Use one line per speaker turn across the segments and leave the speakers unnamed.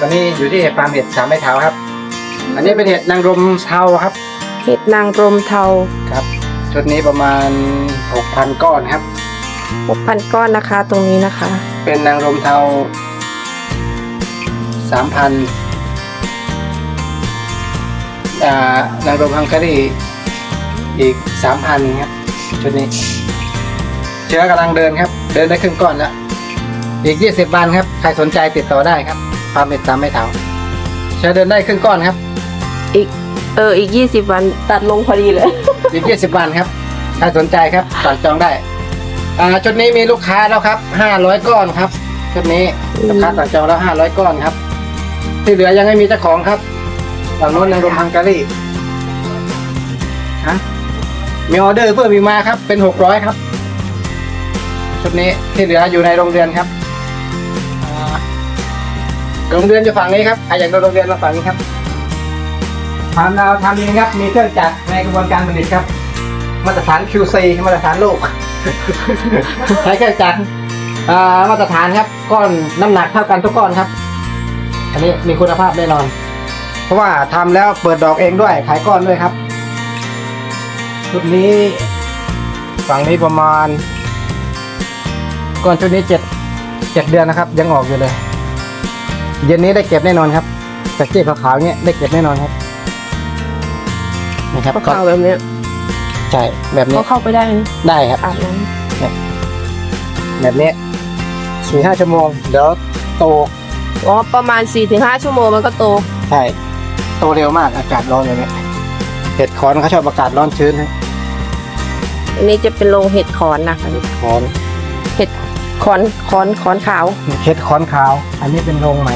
ตอนนี้อยู่ที่ฟาร์มเห็ดสามไม้เท้าครับ อันนี้เป็นเห็ดนางรมเทาครับ
เห็ดนางรมเทา
ครับชุดนี้ประมาณ6,000ก้อนครับ
6,000ก้อนนะคะ ตรงนี้นะคะ
เป็นนางรมเทาสามพันอ่านางรมฮังการีอีกสามพันครับชุดนี้ เชื้อกำลังเดินครับ เดินได้ครึ่งก้อนแล้วอีกยี่สิบวันครับ ใครสนใจติดต่อได้ครับ ฟาร์มเห็ดสามไม่เถาเชื้อเดินได้ครึ่งก้อนครับ
อีก เออ อีก20วันตัดลงพอดีเลย
อีกยี่สิบวันครับใครสนใจครับสั่งจองได้ อ่าชุดนี้มีลูกค้าแล้วครับห้าร้อยก้อนครับชุดนี้
อืม
ลูกค้าสั่งจองแล้วห้าร้อยก้อนครับ ที่เหลือยังไม่มีเจ้าของครับฝั่งโน้นยังรมฮังการีฮะมีออเดอร์เพิ่มอีกมาครับ เป็นหกร้อยครับ ชุดนี้ที่เหลืออยู่ในโรงเรียนครับอ่า โรงเรียนอยู่ฝั่งนี้ครับใครอยากดูโรงเรียนมาฝั่งนี้ครับทำเราทำเองครับ มีเครื่องจักรในกระบวนการผลิตครับ มาตรฐาน QC มาตรฐานโลก ใช้เครื่องจักรอ่ามาตรฐานครับก้อนน้ำหนักเท่ากันทุกก้อนครับ อันนี้มีคุณภาพแน่นอน เพราะว่าทำแล้วเปิดดอกเองด้วย ขายก้อนด้วยครับชุดนี้ฝั่งนี้ประมาณ ก้อนชุดนี้เจ็ดเจ็ดเดือนนะครับ ยังออกอยู่เลย เย็นนี้ได้เก็บแน่นอนครับจากที่ขาวๆเนี้ยได้เก็บแน่นอนครับนี่ครับ
ก็เข้าแบบเนี้ย
ใช่แบบนี้
ก็เข้าไปได้นะ
ได้ครับ
อาบน้
แบบนี้สี่ห้าชั่วโมงเดี๋ยวโตำ
อ๋อประมาณ4-5ชั่วโมงมันก็โต
ใช่ โตเร็วมากอากาศร้อนเลยเนี่ยเห็ดคอนเขาชอบอากาศร้อนชื้นฮะ
อันนี้จะเป็นโรงเห็ดขอนนะคะ
คอน
เห็ด ขอนขอนขอนขาว
เห็ดคอนขาว อันนี้เป็นโรงใหม่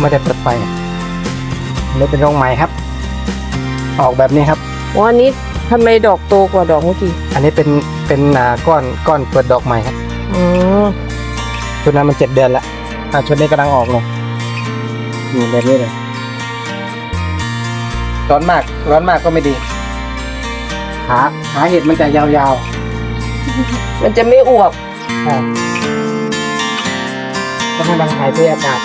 ไม่ได้เปิดไฟอันนี้เป็นโรงใหม่ครับ ออกแบบนี้ครับ
อ๋ออันนี้ทำไมดอกโตกว่าดอกเมื่อกี้
อันนี้เป็นเป็นอ่าก้อนก้อนเปิดดอกใหม่ครับ
อ๋อ
ชุดนั้นมันเจ็ดเดือนละอ่าชุดนี้กำลังออกเลยนี่แบบนี้เลยร้อนมากร้อนมากก็ไม่ดี ขาขาเห็ดมันจะยาว
มันจะไม่อวบ
ๆอ่าต้องให้มันถ่ายเทอากาศ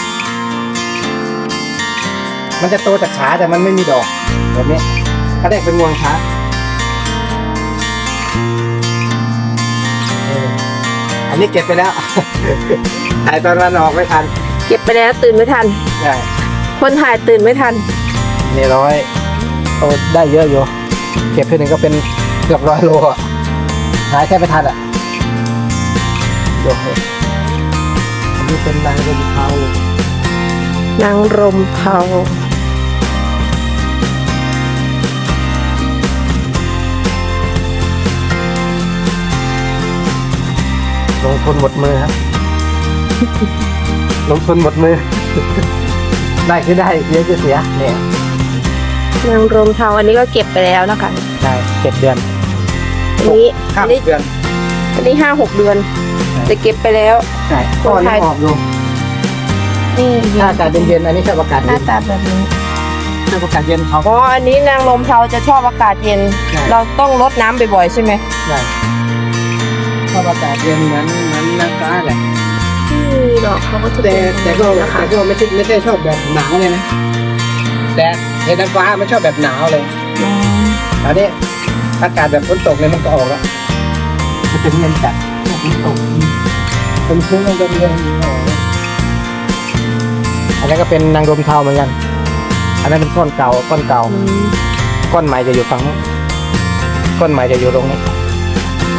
มันจะโตจากขาแต่มันไม่มีดอกแบบนี้เขาเรียกเป็นงวงช้างเอออันนี้เก็บไปแล้ว ถ่ายตอนวันออกไม่ทัน
เก็บไปแล้วตื่นไม่ทัน
ใช่
คนถ่ายตื่นไม่ทัน
นี่ร้อยโตได้เยอะอยู่ เก็บทีหนึ่งก็เป็น เกือบร้อยโลอะหายแค่ไม่ทันอะโอ้โหอันนี้เป็นนางรมเทานา
งรมเทา
ลงทุนหมดมือครับ ลงทุนหมดมือ ได้คือได้เสียคือเสียเนี่ย
นางรมเทาอันนี้ก็เก็บไปแล้วนะคะ
ได้เจ็ดเดือน
อันนี้
ห้า
อัน
ห
นี้
กเดือน
อันนี้ห้าหกเดือน
ใช่
จะเก็บไปแล้ว
ใช่
ค
ก้อนน
ไทย
ออกอยู่
นี่
ถ้าอากาศเย็นๆอันนี้ชอบอากาศ
ห
เย็
น้านตาแบบนี้
ชอบอากาศเย็นเขา
อ๋ออันนี้นางรมเทาจะชอบอากาศเย็น
ใช่
เราต้องรดน้ำบ่อยๆใช่ไหม
ได้ชอบอากาศเย็นเหมือนเหมือนนางฟ้าแหละ
นี่ดอกเขาก็จะ
แต่
เป็น
แต่ก็
นะคะ
แต่ก็ไม่ใช่ไม่ใช่ชอบแบบหนาวเลยนะแต่เห็นนางฟ้ามันชอบแบบหนาวเลย
อืม
อันนี้ อากาศแบบฝนตกเลยมันก็ออกแล้วมันเป็นเย็นจัดฝนตกเป็นชื้นมันก็เย็นออกอันนี้ก็เป็นนางรมเทาเหมือนกัน อันนั้นเป็นก้อนเก่าก้อนเก่า
อืม
ก้อนใหม่จะอยู่ฝั่งนู้นก้อนใหม่จะอยู่ตรงนี้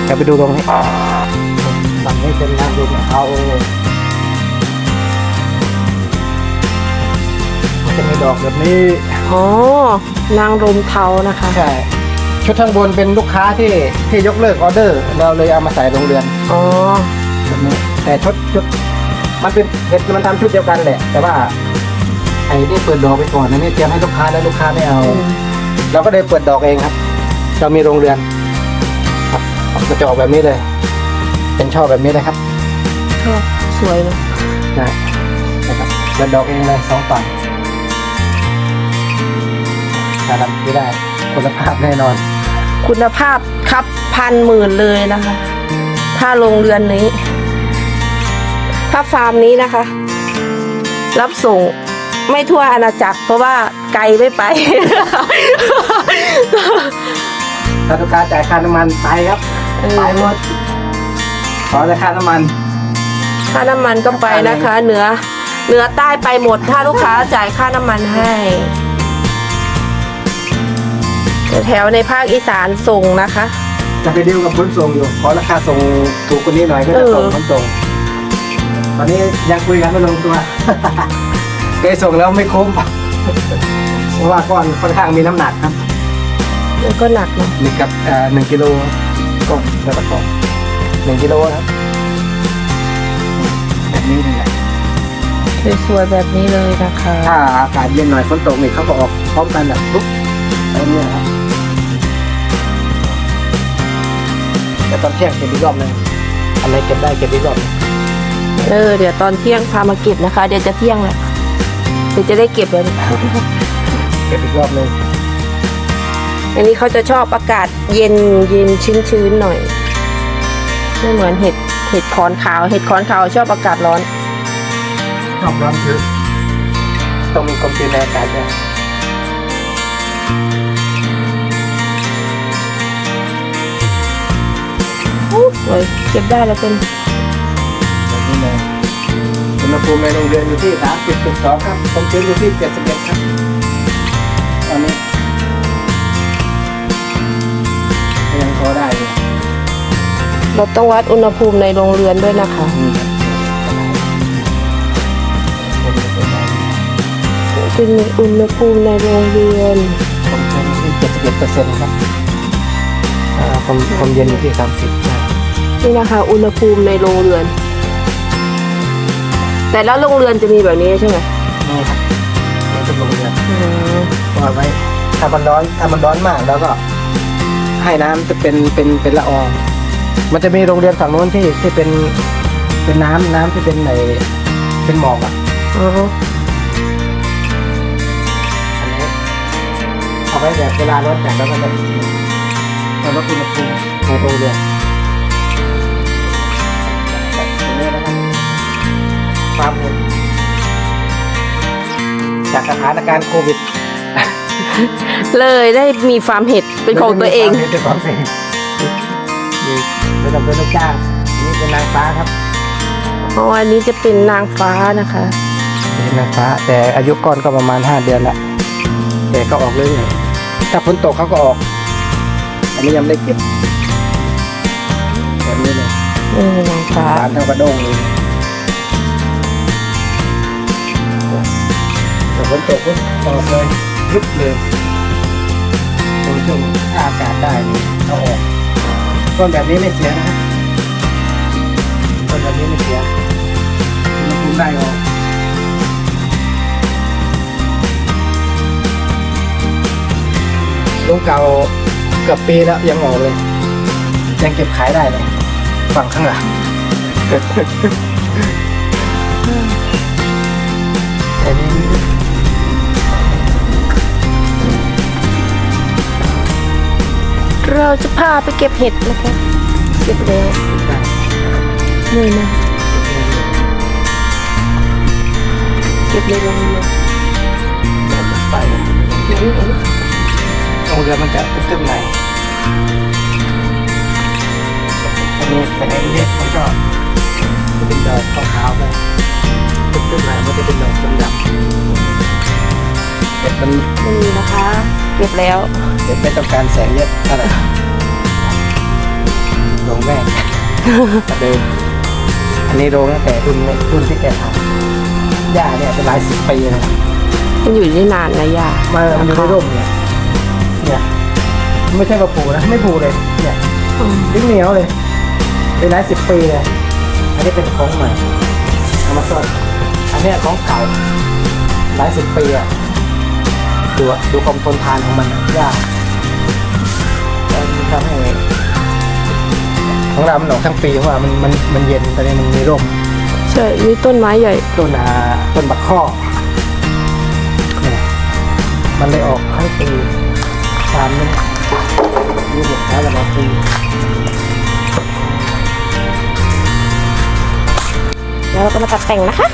เดี๋ยวไปดูตรงนี้ฝั่งนี้เป็นนางรมเทามันจะมีดอกแบบนี้
อ๋อ นางรมเทานะคะ
ใช่ ชุดข้างบนเป็นลูกค้าที่ที่ยกเลิกออเดอร์ เราเลยเอามาใส่โรงเรือน
อ๋อ
แบบนี้แต่ชุดชุดมันเป็นเห็ดมันทำชุดเดียวกันแหละ แต่ว่าไอ้นี่เปิดดอกไปก่อนนะนี่เตรียมให้ลูกค้าแล้วลูกค้าไม่เอา เราก็เลยเปิดดอกเองครับ เรามีโรงเรือนครับก็จะออกแบบนี้เลย เป็นช่อแบบนี้เลยครับ
ชอบสวยเลย
นะนะครับเปิดดอกเองเลยสองฝั่งการันตีได้คุณภาพแน่นอน
คุณภาพครับพันหมื่นเลยนะคะทถ้าโรงเรือนนี้ ถ้าฟาร์มนี้นะคะ รับส่งไม่ทั่วอาณาจักร เพราะว่าไกลไม่ไป
ถ้าลูกค้าจ่ายค่าน้ำมันไปครับ
เออ
ไปหมดขอแต่ค่าน้ำมัน
ค่าน้ำมันก็ไปนะคะ เหนือเหนือใต้ไปหมด ถ้าลูกค้าจ่ายค่าน้ำมันให้ แต่แถวในภาคอีสานส่งนะคะ
จะไปดีลกับขนส่งอยู่ ขอราคาส่งถูกกว่านี้หน่อยก็จะส่ง
เออ
ขนส่ง ตอนนี้ยังคุยกันไม่ลงตัวเคยส่งแล้วไม่คุ้มเพราะว่าก้อนค่อนข้างมีน้ำหนักครับ
มันก็หนักเนาะ
หนึ่งกับเอ่อหนึ่งกิโลก็แล้วก็หนึ่งกิโลนะครับแบบนี้นี่แหละ
สวยๆแบบนี้เลยนะคะ
ถ้าอากาศเย็นหน่อยฝนตกนี่เขาก็ออกพร้อมกันแบบปุ๊บอะไรเนี่ยครับ แต่ตอนเที่ยงเก็บอีกรอบหนึงอะไรเก็บได้เก็บอีกรอบหนึ่ง
เออเดี๋ยวตอนเที่ยงพามาเก็บนะคะ เดี๋ยวจะเที่ยงแหละเดี๋ยวจะได้เก็บเลย
เก็บอีกรอบหนึง
อันนี้เขาจะชอบอากาศเย็นเย็นชื้นๆหน่อยไม่เหมือนเห็ดเห็ดขอนขาว เห็ดขอนขาวชอบอากาศร้อน
ชอบร้อนคือต้องมีความเย็นในอากาศด้วย
เก็บได้แล้วเป็น
แบบนี้เลยอุณหภูมิในโรงเรียนอยู่ที่ 30.2 ครับความชื้นอยู่ที่ 71 ครับ ตอนนี้ยังพอได้อยู่
เราต้องวัดอุณหภูมิในโรงเรือนด้วยนะคะ
นี่ครับผมจะเป็นไง
เป็นอุณหภูมิในโรงเรือน
ผมใช้ที่เจ็ดสิบเอ็ดเปอร์เซ็นต์ครับอ่าความความเย็นอยู่ที่สามสิบ นะ
นี่นะคะอุณหภูมิในโรงเรือน แต่แล้วโรงเรือนจะมีแบบนี้ใช่ไหม
นี่ครับนี่เป็นโรงเรือน
อืม
วางไว้ถ้ามันร้อนถ้ามันร้อนมากแล้วก็ ให้น้ำจะเป็นเป็นเป็นละออง มันจะมีโรงเรียนฝั่งโน้นที่ที่เป็นเป็นน้ำน้ำที่เป็นในเป็นหมอกอะ
อ๋อ
อันนี้เอาไว้แบบเวลาร้อนจัดแล้วก็จะจะลดอุณหภูมิในโรงเรือน จากสถานการณ์โควิด
เลยได้มีฟาร์มเห็ดเป็นของตัวเอง
เป็นของตัวเองนี่ไม่ต้องเป็นลูกจ้างอันนี่เป็นนางฟ้าครับ
อ๋ออันนี้จะเป็นนางฟ้านะคะ
เป็นนางฟ้า แต่อายุก้อนก็ประมาณห้าเดือนละแต่ก็ออกเรื่อยๆถ้าฝนตกเขาก็ออก อันนี้ยังไม่ได้เก็บแบบนี้เลย
นี่นางฟ้า
บานเท่ากระด้งเลย ฝนตกปุ๊บออกเลยยุบเลยโดยช่วงถ้าอากาศได้นี่เอาออกก้อนแบบนี้ไม่เสียนะครับก้อนแบบนี้ไม่เสียอุณหภูมิได้ออกลูกเก่าเกือบปีแล้วยังออกเลย ยังเก็บขายได้เลยฝั่งข้างหลัง
เราจะพาไปเก็บเห็ดนะคะ เก็บแล้วนี่นะเก็บเลยลงเลย
ไป
นี่เอง
โรงเรือมันจะตึ้มๆหน่อยอันนี้แสงเล็กมันก็จะเป็นดอกขาวๆไปตึ้มๆหน่อยมันจะเป็นดอกดำๆเก็บมัน
นี่นะคะ เก็บแล้ว
เก็บไม่ต้องการแสงเยอะเท่าไหร่โรงแรกเดิมอันนี้โรงตั้งแต่รุ่นรุ่นที่แกทำย่าเนี่ยเป็นหลายสิบปีนะ
มันอยู่ได้นานนะย่า
มามันอยู่ในร่มเนี่ยเนี่ยไม่ใช่ว่าผูนะไม่ผูเลยเนี่ย
อืม
ดิ้งเหนียวเลยเป็นหลายสิบปีเลยอันนี้เป็นของใหม่เอามาซ่อนอันเนี้ยของเก่าหลายสิบปีอะ ดูอะดูความทนทานของมันอะยากแล้วมันทำให้ของเรามันออกทั้งปีเพราะว่ามันมันมันเย็นตอนนี้มันมีร่ม
ใช่มีต้นไม้ใหญ่
ต้นอาต้นบักข้อเนี่ยมันเลยออกทั้งปีตามนี้มีเด็กใช้ละมาปี
แล้วเราก็มาตัดแต่งนะคะ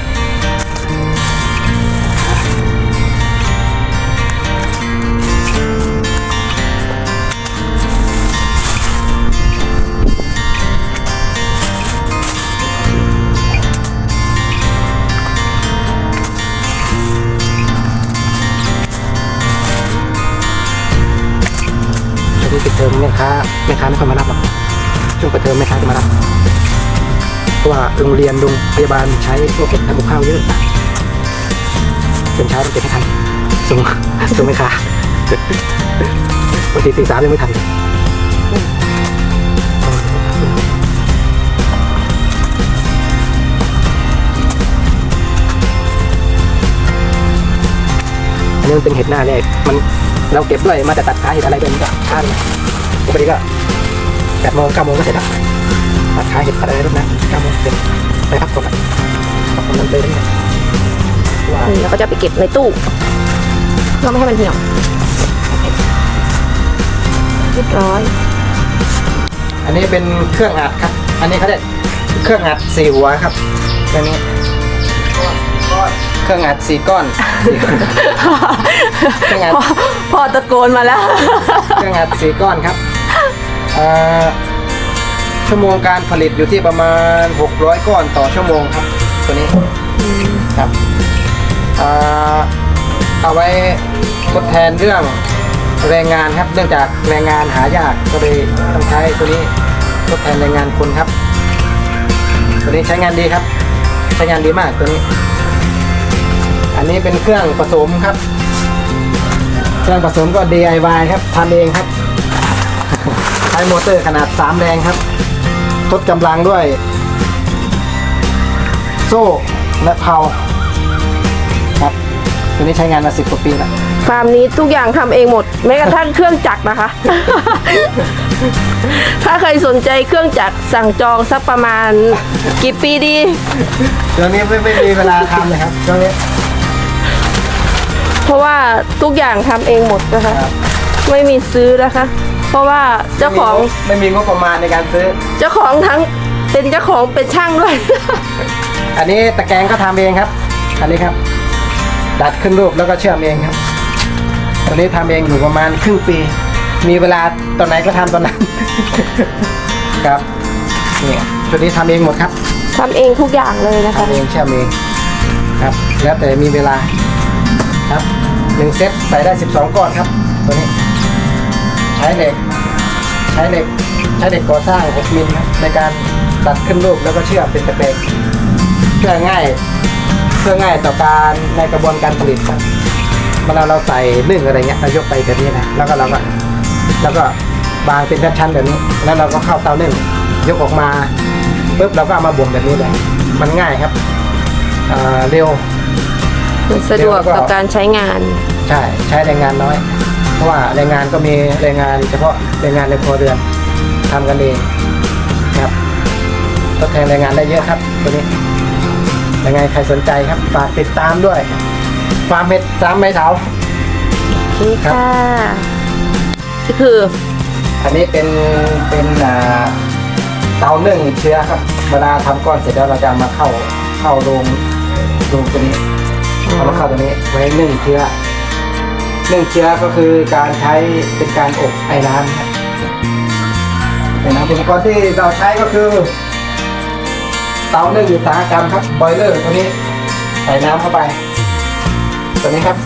ค้าแม่ค้าไม่ค่อยมารับหรอกช่วงปิดเทอมแม่ค้าจะมารับเพราะว่าโรงเรียนโรงพยาบาลใช้พวกทำกับข้าวเยอะเป็นเช้าต้องเก็บให้ทันส่งส่งแม่ค้าบางทีตีสามยังไม่ทันอันนี้มันเป็นเห็ดหน้าแรกมันเราเก็บด้วยมาแต่ตัดขาเห็ดอะไรเป็นก็ช้าเลย ปกติก็แปดโมงเก้าโมงก็เสร็จแล้วตัดขาเห็ดตัดอะไรรุ่นนะเก้าโมงเสร็จไปพักผ่อนอะพักผ่อนมันเลยนี่ว่า
นี่เราก็จะไปเก็บในตู้เพื่อไม่ให้มันเหี่ยวเรียบร้อย
อันนี้เป็นเครื่องอัดครับ อันนี้เขาเรียกเครื่องอัดสี่หัวครับอันนี้เครื่องอัดสี่ก้อนเครื่องอัด
พ่อพ่อตะโกนมาแล้ว
เครื่องอัดสี่ก้อนครับเอ่อ ชั่วโมงการผลิตอยู่ที่ประมาณ 600 ก้อนต่อชั่วโมงครับ ตัวนี้ครับเอาไว้ทดแทนเรื่องแรงงานครับ เนื่องจากแรงงานหายากก็เลยต้องใช้ตัวนี้ทดแทนแรงงานคนครับ ตัวนี้ใช้งานดีครับ ใช้งานดีมากตัวนี้ อันนี้เป็นเครื่องผสมครับ เครื่องผสมก็ DIY ครับทำเองครับ ช้มอเตอร์ขนาด 3 แรงครับ ทดกำลังด้วย โซ่และเพลาครับตัวนี้ใช้งานมาสิบกว่าปีแล้ว
ฟาร์มนี้ทุกอย่างทำเองหมด แม้กระทั่งเครื่องจักรนะคะ ถ้าใครสนใจเครื่องจักรสั่งจองสักประมาณกี่ปีดี
ตัวนี้ไม่ไม่มีเวลาทำเลยครับตัวนี้
เพราะว่าทุกอย่างทำเองหมดนะคะ
ครับ
ไม่มีซื้อนะคะ เพราะว่าเจ้าของ
ไม่มีงบประมาณในการซื้อ
เจ้าของทั้งเป็นเจ้าของเป็นช่างด้วย
อันนี้ตะแกรงก็ทำเองครับ อันนี้ครับ ดัดขึ้นรูปแล้วก็เชื่อมเองครับตัวนี้ทำเองอยู่ประมาณครึ่งปี มีเวลาตอนไหนก็ทำตอนนั้น ครับนี่ชุดนี้ทำเองหมดครับ
ทำเองทุกอย่างเลยนะคะ
ทำเองเชื่อมเองครับ แล้วแต่มีเวลาครับหนึ่งเซตใส่ได้ 12 ก้อนครับ ตัวนี้ ใช้เหล็ก ใช้เหล็ก ใช้เหล็กก่อสร้าง6มิลครับในการตัดขึ้นรูปแล้วก็เชื่อมเป็นตะเปกเพื่อง่ายเพื่อง่ายต่อการในกระบวนการผลิตครับเวลาเราใส่นึ่งอะไรเงี้ยเรายกไปแบบนี้นะแล้วก็เราก็แล้วก็วางเป็นชั้นๆแบบนี้ แล้วเราก็เข้าเตานึ่งยกออกมาปุ๊บเราก็เอามาบ่มแบบนี้เลยมันง่ายครับอ่าเร็ว
มันสะดวกต่อการใช้งาน
ใช่ ใช้แรงงานน้อย เพราะว่าแรงงานก็มีแรงงานเฉพาะแรงงานในครัวเรือนทำกันเองครับทดแทนแรงงานได้เยอะครับตัวนี้ยังไงใครสนใจครับฝากติดตามด้วย ฟาร์มเห็ดสามไม้เถา
โอเคค่ะนี่คือ
อันนี้เป็นเป็นอ่าเตานึ่งเชื้อครับ เวลาทำก้อนเสร็จแล้วเราจะเอามาเข้าเข้าโรงโรงตัวนี้เอามาเข้าตัวนี้ไว้นึ่งเชื้อ นึ่งเชื้อก็คือการใช้เป็นการอบไอ้น้ำครับไอ้น้ำอุปกรณ์ที่เราใช้ก็คือ เตานึ่งอุตสาหกรรมครับบอยเลอร์ตัวนี้ใส่น้ำเข้าไป ตัวนี้ครับ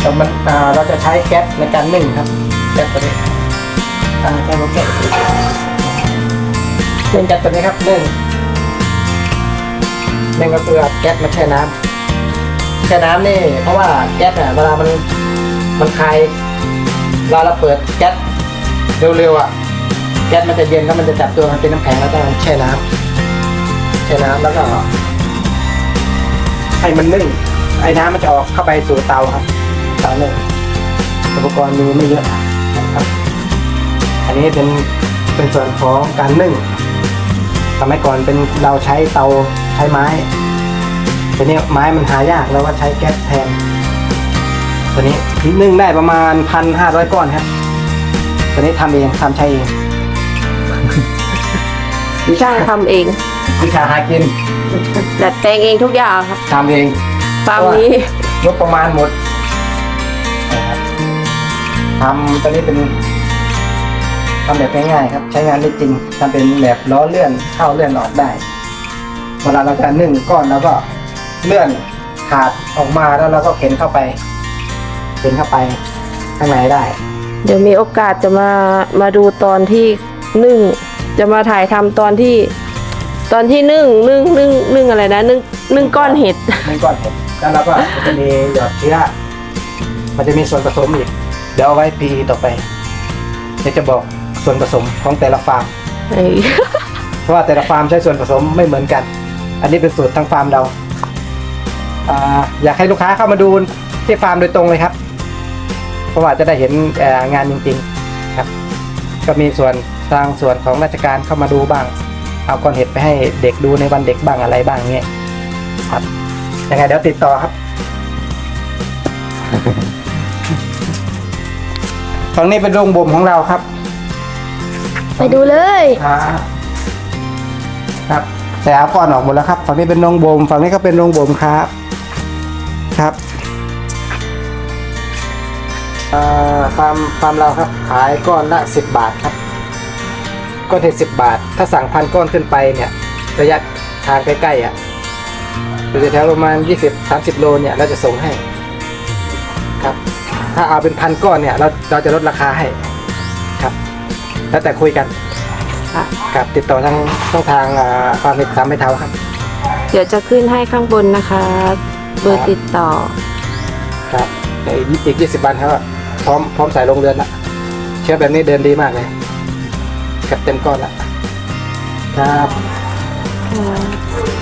แต่มันเราจะใช้แก๊สในการนึ่งครับแก๊สตัวนี้อ่าแก๊สโอเคเป็นแก๊สตัวนี้ครับนึ่งนึ่งก็คือแก๊สมาแช่น้ำ แช่น้ำนี่ เพราะว่าแก๊สเนี่ยเวลามันมันคายเวลาเราเปิดแก๊สเร็วๆอะแก๊สมันจะเย็นแล้วมันจะจับตัวมันเป็นน้ำแข็งแล้วต้องแช่น้ำแช่น้ำแล้วก็ให้มันนึ่งไอ้น้ำมันจะออกเข้าไปสู่เตาครับเตานึ่งอุปกรณ์มีไม่เยอะครับ อันนี้เป็นเป็นส่วนของการนึ่งสมัยก่อนเป็นเราใช้เตาใช้ไม้ ต่เนี้ยไม้มันหายากเราก็ใช้แก๊สแทน ตัวนี้นึ่งได้ประมาณพันห้าร้อยก้อนครับ ตัวนี้ทำเองทำใช้เอง
ช่างทำเอง
ทวิชาหากิน
ดัดแปลงเองทุกอย่างครับ
ทำเอง
ฟาร์มนี้
งบประมาณหมดนะครับทำตอนนี้เป็นทำแบบง่ายๆครับ ใช้งานได้จริงทำเป็นแบบล้อเลื่อนเข้าเลื่อนออกได้ เวลาเราจะนึ่งก้อนแล้วก็ เลื่อนขาดออกมาแล้วเราก็เข็นเข้าไปเข็นเข้าไปข้างในได้
เดี๋ยวมีโอกาสจะมามาดูตอนที่นึ่ง จะมาถ่ายทำตอนที่ ตอนที่นึ่งนึ่งนึ่งนึ่งอะไรนะนึ่งนึ่งก้อนเห็ด
นึ่งก้อนเห็ดแล้วเราก็จะมีหยอดเชื้อมันจะมีส่วนผสมอีก เดี๋ยวเอาไว้ปีต่อไปเดี๋ยวจะบอกส่วนผสมของแต่ละฟาร์ม
เอ้ย
เพราะว่าแต่ละฟาร์มใช้ส่วนผสมไม่เหมือนกัน อันนี้เป็นสูตรทางฟาร์มเรา อ่าอยากให้ลูกค้าเข้ามาดูที่ฟาร์มโดยตรงเลยครับ เพราะว่าจะได้เห็นเอ่องานจริงๆครับ ก็มีส่วนทางส่วนของราชการเข้ามาดูบ้าง เอาก้อนเห็ดไปให้เด็กดูในวันเด็กบ้างอะไรบ้างเงี้ยครับยังไงเดี๋ยวติดต่อครับฝั่งนี้เป็นโรงบ่มของเราครับ
ไปดูเลย
ครับครับแต่เอาก้อนออกหมดแล้วครับ ฝั่งนี้เป็นโรงบ่มฝั่งนี้ก็เป็นโรงบ่มครับ ครับเอ่อฟาร์มฟาร์มเราครับ ขายก้อนละสิบบาทครับ ก้อนเห็ดสิบบาท ถ้าสั่งพันก้อนขึ้นไปเนี่ย ระยะทางใกล้ๆอะอยู่แถวๆประมาณยี่สิบสามสิบโลเนี่ยเราจะส่งให้ ครับ ถ้าเอาเป็นพันก้อนเนี่ย เราเราจะลดราคาให้ครับ แล้วแต่คุยกัน
ค่ะ
กับติดต่อทางช่องทางอ่าฟาร์มเห็ดสามไม่เท้าครับ
เดี๋ยวจะขึ้นให้ข้างบนนะคะ เบอร์ติดต่อ
ครับในอีกยี่สิบวันครับพร้อมพร้อมใส่ลงเรือนละเชื้อแบบนี้เดินดีมากเลยกับเต็มก้อนละครับ
ค่ะ